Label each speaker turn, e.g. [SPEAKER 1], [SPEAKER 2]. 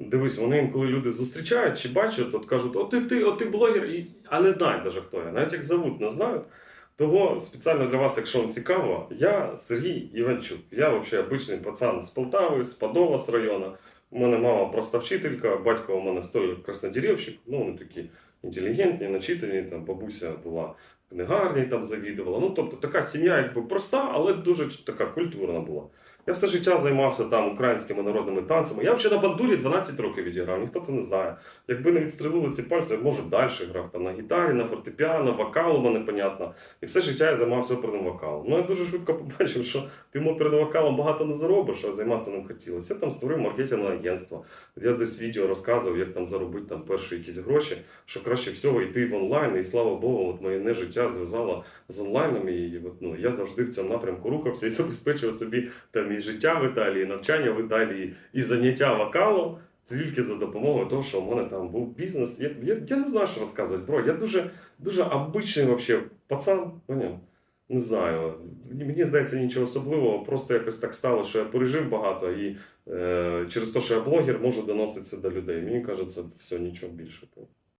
[SPEAKER 1] Дивись, вони інколи люди зустрічають чи бачать, от кажуть, о ти, ти, о ти блогер, і... а не знають навіть хто я. Навіть як зовут, не знають. Того спеціально для вас, якщо вам цікаво, я Сергій Іванчук. Я взагалі обичний пацан з Полтави, з Подола з району. У мене мама просто вчителька, батько у мене стоїть краснодірівщик, ну вони такі інтелігентні, начитані, там бабуся була в книгарні, там завідувала. Ну, тобто така сім'я якби проста, але дуже така культурна була. Я все життя займався там українськими народними танцями. Я взагалі на бандурі 12 років відіграв, ніхто це не знає. Якби не відстрелили ці пальці, я може далі грав там на гітарі, на фортепіано, вокал у мене понятно. І все життя я займався оперним вокалом. Ну я дуже швидко побачив, що тим оперним вокалом багато не заробиш, а займатися ним хотілося. Я там створив маркетингове агентство. Я десь відео розказував, як там заробити там перші якісь гроші, що краще всього йти в онлайн. І слава Богу, от моє життя зв'язало з онлайном. І от, ну, я завжди в цьому напрямку рухався і забезпечував собі там і життя в Італії, і навчання в Італії, і заняття вокалом. Тільки за допомогою того, що у мене там був бізнес. Я, я, я не знаю, що розказувати, бро. Я дуже, дуже обичний вообще пацан. Поняв? Не знаю. Мені здається, нічого особливого. Просто якось так стало, що я пережив багато і е, через те, що я блогер, можу доносити це до людей. Мені кажеться, все, нічого більше.